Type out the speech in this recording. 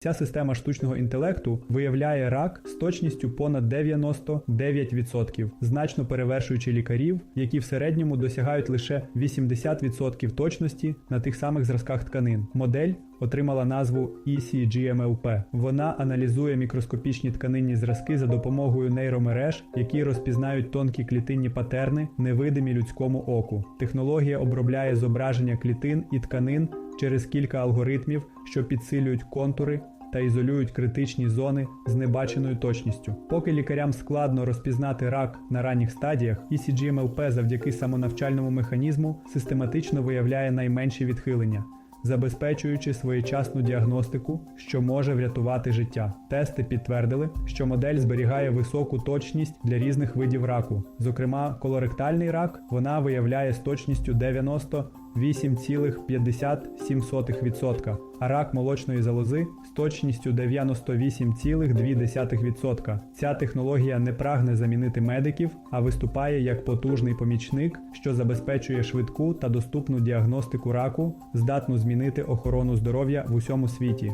Ця система штучного інтелекту виявляє рак з точністю понад 99%, значно перевершуючи лікарів, які в середньому досягають лише 80% точності на тих самих зразках тканин. Модель отримала назву ECGMLP. Вона аналізує мікроскопічні тканинні зразки за допомогою нейромереж, які розпізнають тонкі клітинні патерни, невидимі людському оку. Технологія обробляє зображення клітин і тканин через кілька алгоритмів, що підсилюють контури та ізолюють критичні зони з небаченою точністю. Поки лікарям складно розпізнати рак на ранніх стадіях, ECGMLP завдяки самонавчальному механізму систематично виявляє найменші відхилення. Забезпечуючи своєчасну діагностику, що може врятувати життя. Тести підтвердили, що модель зберігає високу точність для різних видів раку. Зокрема, колоректальний рак вона виявляє з точністю 98,57%, а рак молочної залози з точністю 98,2%. Ця технологія не прагне замінити медиків, а виступає як потужний помічник, що забезпечує швидку та доступну діагностику раку, здатну змінити охорону здоров'я в усьому світі.